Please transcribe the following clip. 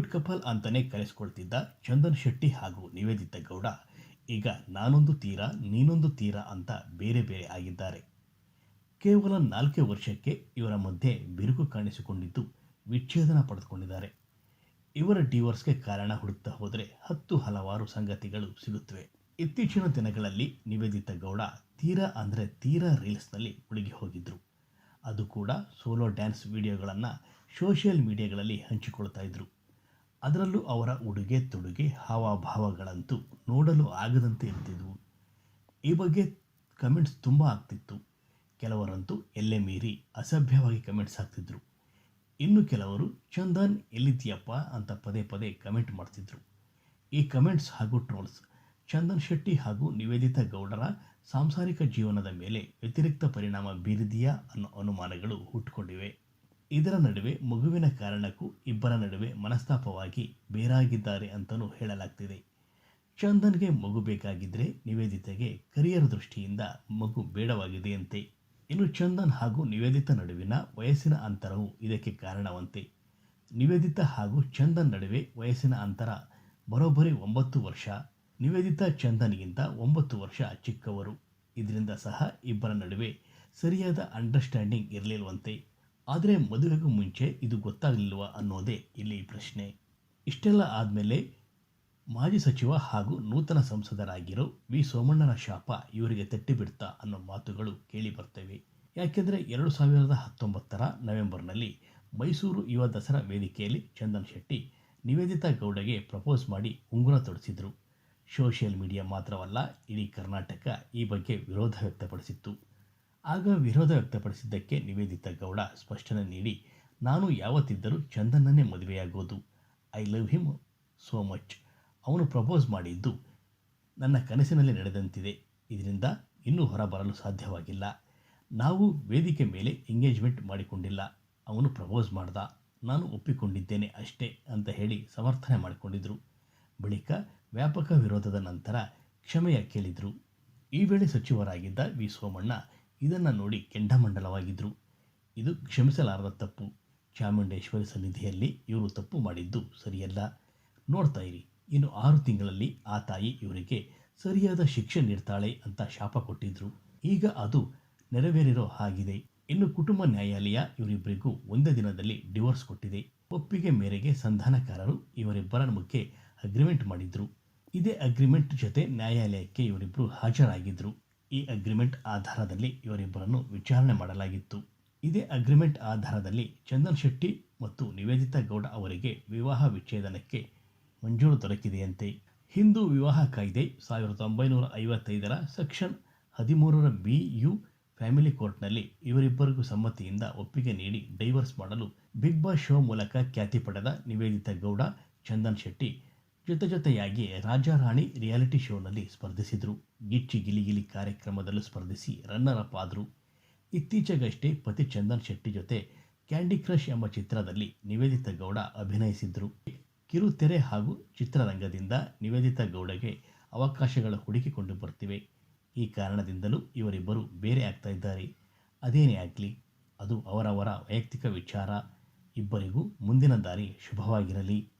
Cute couple ಅಂತಲೇ ಕರೆಸ್ಕೊಳ್ತಿದ್ದ ಚಂದನ್ ಶೆಟ್ಟಿ ಹಾಗೂ ನಿವೇದಿತ ಗೌಡ, ಈಗ ನಾನೊಂದು ತೀರ, ನೀನೊಂದು ತೀರ ಅಂತ ಬೇರೆ ಬೇರೆ ಆಗಿದ್ದಾರೆ. ಕೇವಲ ನಾಲ್ಕೇ ವರ್ಷಕ್ಕೆ ಇವರ ಮಧ್ಯೆ ಬಿರುಕು ಕಾಣಿಸಿಕೊಂಡಿದ್ದು ವಿಚ್ಛೇದನ ಪಡೆದುಕೊಂಡಿದ್ದಾರೆ. ಇವರ ಡಿವೋರ್ಸ್ಗೆ ಕಾರಣ ಹುಡುಕ್ತಾ ಹೋದರೆ ಹತ್ತು ಹಲವಾರು ಸಂಗತಿಗಳು ಸಿಗುತ್ತವೆ. ಇತ್ತೀಚಿನ ದಿನಗಳಲ್ಲಿ ನಿವೇದಿತ ಗೌಡ ತೀರಾ ಅಂದರೆ ತೀರಾ ರೀಲ್ಸ್ನಲ್ಲಿ ಮುಳುಗಿ ಹೋಗಿದ್ರು. ಅದು ಕೂಡ ಸೋಲೋ ಡ್ಯಾನ್ಸ್ ವಿಡಿಯೋಗಳನ್ನು ಸೋಷಿಯಲ್ ಮೀಡಿಯಾಗಳಲ್ಲಿ ಹಂಚಿಕೊಳ್ತಾ ಇದ್ರು. ಅದರಲ್ಲೂ ಅವರ ಉಡುಗೆ ತೊಡುಗೆ ಹಾವಭಾವಗಳಂತೂ ನೋಡಲು ಆಗದಂತೆ ಇರ್ತಿದ್ವು ಈ ಬಗ್ಗೆ ಕಮೆಂಟ್ಸ್ ತುಂಬ ಆಗ್ತಿತ್ತು. ಕೆಲವರಂತೂ ಎಲ್ಲೆ ಮೀರಿ ಅಸಭ್ಯವಾಗಿ ಕಮೆಂಟ್ಸ್ ಹಾಕ್ತಿದ್ರು. ಇನ್ನು ಕೆಲವರು, ಚಂದನ್ ಎಲ್ಲಿದ್ದೀಯಪ್ಪ? ಅಂತ ಪದೇ ಪದೇ ಕಮೆಂಟ್ ಮಾಡ್ತಿದ್ರು. ಈ ಕಮೆಂಟ್ಸ್ ಹಾಗೂ ಟ್ರೋಲ್ಸ್ ಚಂದನ್ ಶೆಟ್ಟಿ ಹಾಗೂ ನಿವೇದಿತಾ ಗೌಡರ ಸಾಂಸಾರಿಕ ಜೀವನದ ಮೇಲೆ ವ್ಯತಿರಿಕ್ತ ಪರಿಣಾಮ ಬೀರಿದೆಯಾ? ಅನ್ನೋ ಅನುಮಾನಗಳು ಹುಟ್ಟುಕೊಂಡಿವೆ ಇದರ ನಡುವೆ ಮಗುವಿನ ಕಾರಣಕ್ಕೂ ಇಬ್ಬರ ನಡುವೆ ಮನಸ್ತಾಪವಾಗಿ ಬೇರಾಗಿದ್ದಾರೆ ಅಂತಲೂ ಹೇಳಲಾಗ್ತಿದೆ. ಚಂದನ್ಗೆ ಮಗು ಬೇಕಾಗಿದ್ದರೆ ನಿವೇದಿತೆಗೆ ಕರಿಯರ್ ದೃಷ್ಟಿಯಿಂದ ಮಗು ಬೇಡವಾಗಿದೆಯಂತೆ. ಇನ್ನು ಚಂದನ್ ಹಾಗೂ ನಿವೇದಿತ ನಡುವಿನ ವಯಸ್ಸಿನ ಅಂತರವು ಇದಕ್ಕೆ ಕಾರಣವಂತೆ. ನಿವೇದಿತ ಹಾಗೂ ಚಂದನ್ ನಡುವೆ ವಯಸ್ಸಿನ ಅಂತರ ಬರೋಬ್ಬರಿ ಒಂಬತ್ತು ವರ್ಷ, ನಿವೇದಿತ ಚಂದನ್ಗಿಂತ ಒಂಬತ್ತು ವರ್ಷ ಚಿಕ್ಕವರು. ಇದರಿಂದ ಸಹ ಇಬ್ಬರ ನಡುವೆ ಸರಿಯಾದ ಅಂಡರ್ಸ್ಟ್ಯಾಂಡಿಂಗ್ ಇರಲಿಲ್ವಂತೆ. ಆದರೆ ಮದುವೆಗೂ ಮುಂಚೆ ಇದು ಗೊತ್ತಾಗಲಿಲ್ವ ಅನ್ನೋದೇ ಇಲ್ಲಿ ಪ್ರಶ್ನೆ. ಇಷ್ಟೆಲ್ಲ ಆದಮೇಲೆ ಮಾಜಿ ಸಚಿವ ಹಾಗೂ ನೂತನ ಸಂಸದರಾಗಿರೋ ವಿ ಸೋಮಣ್ಣನ ಶಾಪ ಇವರಿಗೆ ತಟ್ಟಿಬಿಡ್ತಾ ಅನ್ನೋ ಮಾತುಗಳು ಕೇಳಿ ಬರ್ತವೆ. ಯಾಕೆಂದರೆ ಎರಡು ಸಾವಿರದ ಹತ್ತೊಂಬತ್ತರ ನವೆಂಬರ್ನಲ್ಲಿ ಮೈಸೂರು ಯುವ ದಸರಾ ವೇದಿಕೆಯಲ್ಲಿ ಚಂದನ್ ಶೆಟ್ಟಿ ನಿವೇದಿತಾ ಗೌಡಗೆ ಪ್ರಪೋಸ್ ಮಾಡಿ ಉಂಗುರ ತೊಡಿಸಿದ್ರು. ಸೋಷಿಯಲ್ ಮೀಡಿಯಾ ಮಾತ್ರವಲ್ಲ, ಇಡೀ ಕರ್ನಾಟಕ ಈ ಬಗ್ಗೆ ವಿರೋಧ ವ್ಯಕ್ತಪಡಿಸಿತ್ತು. ಆಗ ವಿರೋಧ ವ್ಯಕ್ತಪಡಿಸಿದ್ದಕ್ಕೆ ನಿವೇದಿತ ಗೌಡ ಸ್ಪಷ್ಟನೆ ನೀಡಿ, ನಾನು ಯಾವತ್ತಿದ್ದರೂ ಚಂದನನ್ನೇ ಮದುವೆಯಾಗೋದು. I love him so much ಅವನು ಪ್ರಪೋಸ್ ಮಾಡಿದ್ದು, ನನ್ನ ಕನಸಿನಲ್ಲಿ ನಡೆದಂತಿದೆ. ಇದರಿಂದ ಇನ್ನೂ ಹೊರಬರಲು ಸಾಧ್ಯವಾಗಿಲ್ಲ. ನಾವು ವೇದಿಕೆ ಮೇಲೆ ಎಂಗೇಜ್ಮೆಂಟ್ ಮಾಡಿಕೊಂಡಿಲ್ಲ. ಅವನು ಪ್ರಪೋಸ್ ಮಾಡ್ದ, ನಾನು ಒಪ್ಪಿಕೊಂಡಿದ್ದೇನೆ ಅಷ್ಟೇ ಅಂತ ಹೇಳಿ ಸಮರ್ಥನೆ ಮಾಡಿಕೊಂಡಿದ್ದರು ಬಳಿಕ ವ್ಯಾಪಕ ವಿರೋಧದ ನಂತರ ಕ್ಷಮೆಯ ಕೇಳಿದರು. ಈ ವೇಳೆ ಸಚಿವರಾಗಿದ್ದ ವಿ ಸೋಮಣ್ಣ ಇದನ್ನು ನೋಡಿ ಕೆಂಡಮಂಡಲವಾಗಿದ್ದರು ಇದು ಕ್ಷಮಿಸಲಾರದ ತಪ್ಪು. ಚಾಮುಂಡೇಶ್ವರಿ ಸನ್ನಿಧಿಯಲ್ಲಿ ಇವರು ತಪ್ಪು ಮಾಡಿದ್ದು ಸರಿಯಲ್ಲ. ನೋಡ್ತಾ ಇರಿ, ಇನ್ನು ಆರು ತಿಂಗಳಲ್ಲಿ ಆ ತಾಯಿ ಇವರಿಗೆ ಸರಿಯಾದ ಶಿಕ್ಷೆ ನೀಡ್ತಾಳೆ ಅಂತ ಶಾಪ ಕೊಟ್ಟಿದ್ರು. ಈಗ ಅದು ನೆರವೇರಿರೋ ಹಾಗಿದೆ. ಇನ್ನು ಕುಟುಂಬ ನ್ಯಾಯಾಲಯ ಇವರಿಬ್ಬರಿಗೂ ಒಂದೇ ದಿನದಲ್ಲಿ ಡಿವೋರ್ಸ್ ಕೊಟ್ಟಿದೆ. ಒಪ್ಪಿಗೆ ಮೇರೆಗೆ ಸಂಧಾನಕಾರರು ಇವರಿಬ್ಬರ ಮುಖ್ಯ ಅಗ್ರಿಮೆಂಟ್ ಮಾಡಿದ್ರು. ಇದೇ ಅಗ್ರಿಮೆಂಟ್ ಜೊತೆ ನ್ಯಾಯಾಲಯಕ್ಕೆ ಇವರಿಬ್ಬರು ಹಾಜರಾಗಿದ್ದರು ಈ ಅಗ್ರಿಮೆಂಟ್ ಆಧಾರದಲ್ಲಿ ಇವರಿಬ್ಬರನ್ನು ವಿಚಾರಣೆ ಮಾಡಲಾಗಿತ್ತು. ಇದೇ ಅಗ್ರಿಮೆಂಟ್ ಆಧಾರದಲ್ಲಿ ಚಂದನ್ ಶೆಟ್ಟಿ ಮತ್ತು ನಿವೇದಿತಾ ಗೌಡ ಅವರಿಗೆ ವಿವಾಹ ವಿಚ್ಛೇದನಕ್ಕೆ ಮಂಜೂರು ದೊರಕಿದೆಯಂತೆ. ಹಿಂದೂ ವಿವಾಹ ಕಾಯ್ದೆ ಸಾವಿರದ ಒಂಬೈನೂರ ಐವತ್ತೈದರ ಸೆಕ್ಷನ್ ಹದಿಮೂರರ ಬಿ ಯು ಫ್ಯಾಮಿಲಿ ಕೋರ್ಟ್ನಲ್ಲಿ ಇವರಿಬ್ಬರಿಗೂ ಸಮ್ಮತಿಯಿಂದ ಒಪ್ಪಿಗೆ ನೀಡಿ ಡೈವರ್ಸ್ ಮಾಡಲು ಬಿಗ್ ಬಾಸ್ ಶೋ ಮೂಲಕ ಖ್ಯಾತಿ ಪಡೆದ ನಿವೇದಿತಾ ಗೌಡ, ಚಂದನ್ ಶೆಟ್ಟಿ ಜೊತೆ ಜೊತೆಯಾಗಿ ರಾಜಾರಾಣಿ ರಿಯಾಲಿಟಿ ಶೋನಲ್ಲಿ ಸ್ಪರ್ಧಿಸಿದರು. ಗಿಚ್ಚಿ ಗಿಲಿಗಿಲಿ ಕಾರ್ಯಕ್ರಮದಲ್ಲೂ ಸ್ಪರ್ಧಿಸಿ ರನ್ನರ್ ಅಪ್ ಆದರು. ಇತ್ತೀಚೆಗಷ್ಟೇ ಪತಿ ಚಂದನ್ ಶೆಟ್ಟಿ ಜೊತೆ ಕ್ಯಾಂಡಿ ಕ್ರಶ್ ಎಂಬ ಚಿತ್ರದಲ್ಲಿ ನಿವೇದಿತಾ ಗೌಡ ಅಭಿನಯಿಸಿದ್ರು. ಕಿರುತೆರೆ ಹಾಗೂ ಚಿತ್ರರಂಗದಿಂದ ನಿವೇದಿತಾ ಗೌಡಗೆ ಅವಕಾಶಗಳ ಹುಡುಕಿಕೊಂಡು ಬರ್ತಿವೆ. ಈ ಕಾರಣದಿಂದಲೂ ಇವರಿಬ್ಬರು ಬೇರೆ ಆಗ್ತಾ ಇದ್ದಾರೆ. ಅದೇನೇ ಆಗಲಿ, ಅದು ಅವರವರ ವೈಯಕ್ತಿಕ ವಿಚಾರ. ಇಬ್ಬರಿಗೂ ಮುಂದಿನ ದಾರಿ ಶುಭವಾಗಿರಲಿ.